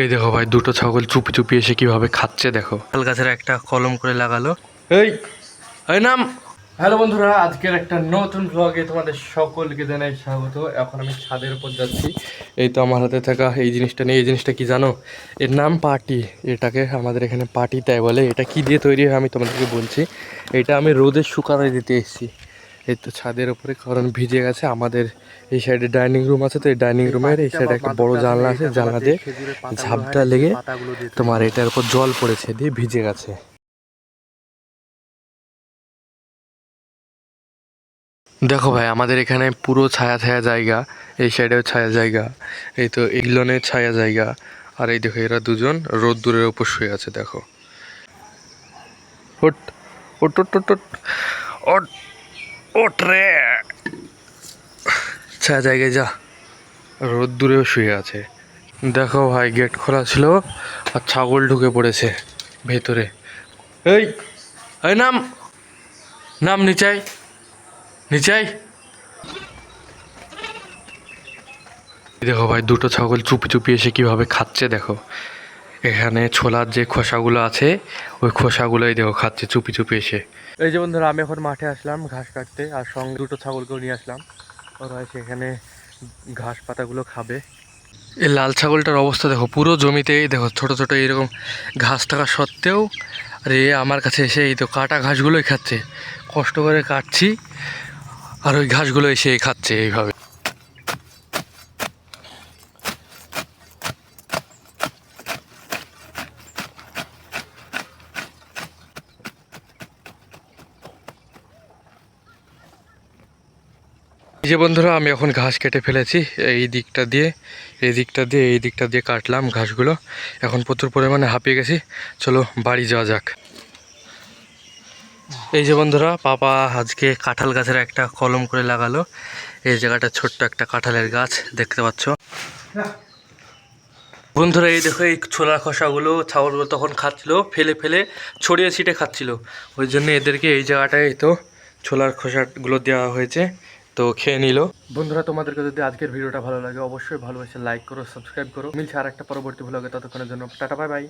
এই দেখো ভাই দুটো ছাগল চুপি চুপি এসে কীভাবে খাচ্ছে দেখো। তাল গাছের একটা কলম করে লাগালো। এই এই নাম। হ্যালো বন্ধুরা আজকের একটা নতুন ব্লগে তোমাদের সকলকে জানাই স্বাগত। এখন আমি ছাদের উপর যাচ্ছি। এই তো আমার হাতে থাকা এই জিনিসটা নেই এই জিনিসটা কি জানো? এর নাম পাটি। এটাকে আমাদের এখানে পাটি তাই বলে। এটা কি দিয়ে তৈরি হয় আমি তোমাদেরকে বলছি। এটা আমি রোদে শুকাতে দিতে এসেছি। এই তো ছাদের উপরে কারণ ভিজে গেছে। আমাদের এই সাইডে ডাইনিং রুম আছে তো, এই ডাইনিং রুমের এই সাইডে একটা বড় জানলা আছে, জানলা দিয়ে ঝাপটা লেগে তোমার এটার উপর জল পড়েছে, দিয়ে ভিজে গেছে। দেখো ভাই, আমাদের এখানে পুরো ছায়া ছায়া জায়গা, এই সাইডেও ছায়া জায়গা, এই তো এগুলোনের ছায়া জায়গা, আর এই দেখো এরা দুজন রোদ্দুরের উপর শুয়ে আছে, দেখো। ওট ওট ওট ওট ওট রে ছায়া জায়গায় যা। রোদ্দুরেও শুয়ে আছে। দেখো ভাই, গেট খোলা ছিল আর ছাগল ঢুকে পড়েছে ভেতরে। এই এই নাম নাম নিচাই নিচাই। দেখো ভাই, দুটো ছাগল চুপি চুপি এসে কীভাবে খাচ্ছে, দেখো। এখানে ছোলার যে খোসাগুলো আছে ওই খোসাগুলোই দেখো খাচ্ছে চুপি চুপি এসে। এই যে বন্ধুরা আমি এখন মাঠে আসলাম ঘাস কাটতে আর সঙ্গে দুটো ছাগলকেও নিয়ে আসলাম। ওরা সেখানে ঘাস পাতাগুলো খাবে। এই লাল ছাগলটার অবস্থা দেখো পুরো জমিতেই দেখো ছোট ছোট এরকম ঘাস থাকা সত্ত্বেও আর এ আমার কাছে এসে এই তো কাটা ঘাসগুলোই খাচ্ছে। কষ্ট করে কাটছি আর ওই ঘাসগুলো এসে খাচ্ছে এইভাবে। যে বন্ধুরা, আমি এখন ঘাস কেটে ফেলেছি এই দিকটা দিয়ে, এই দিকটা দিয়ে, এই দিকটা দিয়ে কাটলাম ঘাসগুলো। এখন প্রচুর পরিমাণে হাঁপিয়ে গেছি। চলো বাড়ি যাওয়া যাক। এই যে বন্ধুরা, পাপা আজকে কাঁঠাল গাছের একটা কলম করে লাগালো। এই জায়গাটা ছোট্ট একটা কাঁঠালের গাছ, দেখতে পাচ্ছ? বন্ধুরা, এই দেখো, এই ছোলা খোসাগুলো ছাগলগুলো তখন খাচ্ছিল, ফেলে ফেলে ছড়িয়ে ছিটে খাচ্ছিল। ওই জন্য এদেরকে এই জায়গাটায় তো ছোলার খোসাগুলো দেওয়া হয়েছে। তো খেয়ে নিল। বন্ধুরা, তোমাদেরকে যদি আজকের ভিডিওটা ভালো লাগে, অবশ্যই ভালোবাসে লাইক করো সাবস্ক্রাইব করো। মিলছে আর একটা পরবর্তী ভ্লগে ততক্ষণের জন্য টাটা বাই বাই